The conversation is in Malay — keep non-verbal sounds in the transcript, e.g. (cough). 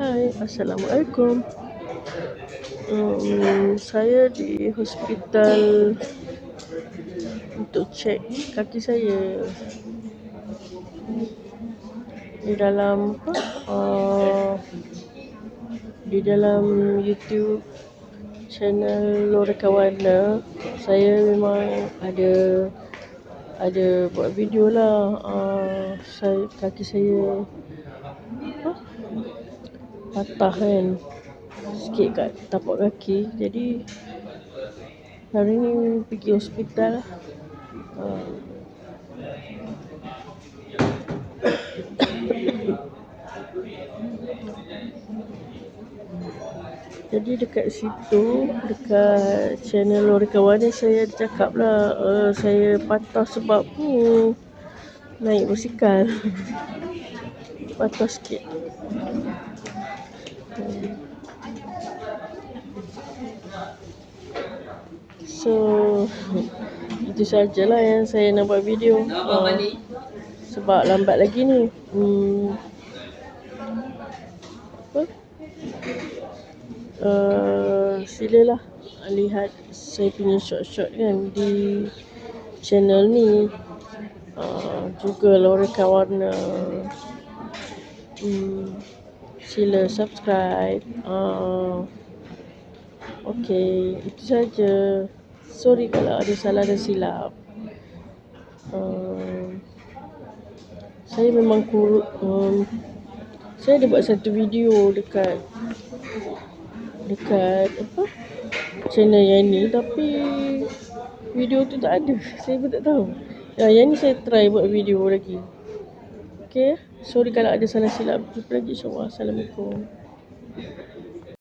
Hai, Assalamualaikum. Um, saya di hospital untuk cek kaki saya. Di dalam apa? Uh, di dalam YouTube channel Loreka Warna saya memang ada ada buat video lah uh, saya, kaki saya apa? Patah kan sikit kat tapak kaki. Jadi hari ni pergi hospital lah. Uh, jadi dekat situ dekat channel Lorika Warna saya cakap lah uh, saya patah sebab ni. Naik basikal (laughs) patah sikit so itu sajalah yang saya nak buat video. Uh, sebab lambat lagi ni. Hmm, apa? Uh, silalah lihat saya punya short-short kan di channel ni. Uh, juga Loreka Warna hmm, sila subscribe. Uh, Okey, itu saja. Sorry kalau ada salah dan silap. Uh, saya memang kur um, saya ada buat satu video dekat dekat apa? Channel yang ni tapi video tu tak ada. (laughs) Saya pun tak tahu. Ya yang ni saya try buat video lagi Okay. Sorry kalau ada salah silap. Jumpa lagi insyaAllah. Assalamualaikum.